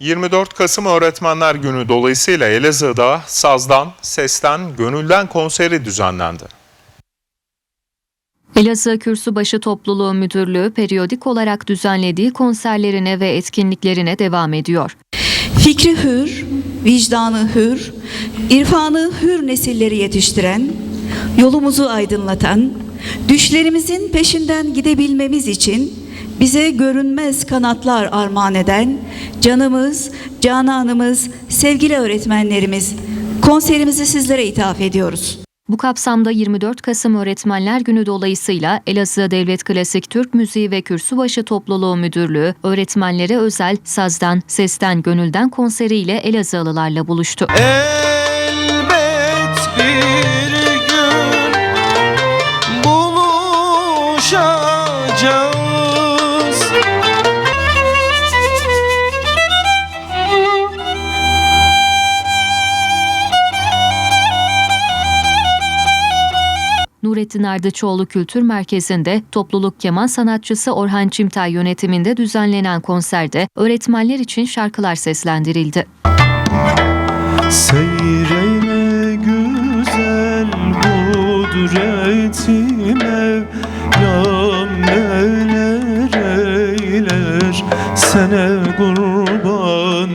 24 Kasım Öğretmenler Günü dolayısıyla Elazığ'da sazdan, sesten, gönülden konseri düzenlendi. Elazığ Kürsübaşı Topluluğu Müdürlüğü periyodik olarak düzenlediği konserlerine ve etkinliklerine devam ediyor. Fikri hür, vicdanı hür, irfanı hür nesilleri yetiştiren, yolumuzu aydınlatan, düşlerimizin peşinden gidebilmemiz için bize görünmez kanatlar armağan eden canımız, cananımız, sevgili öğretmenlerimiz konserimizi sizlere ithaf ediyoruz. Bu kapsamda 24 Kasım Öğretmenler Günü dolayısıyla Elazığ Devlet Klasik Türk Müziği ve Kürsübaşı Topluluğu Müdürlüğü öğretmenlere özel sazdan, sesten, gönülden konseriyle Elazığlılarla buluştu. Elbet bir gün buluşacağız. Nurettin Ardıçoğlu Kültür Merkezi'nde topluluk keman sanatçısı Orhan Çimtay yönetiminde düzenlenen konserde öğretmenler için şarkılar seslendirildi. Seyreyle güzel kudretime Lam neler eyler sene kurban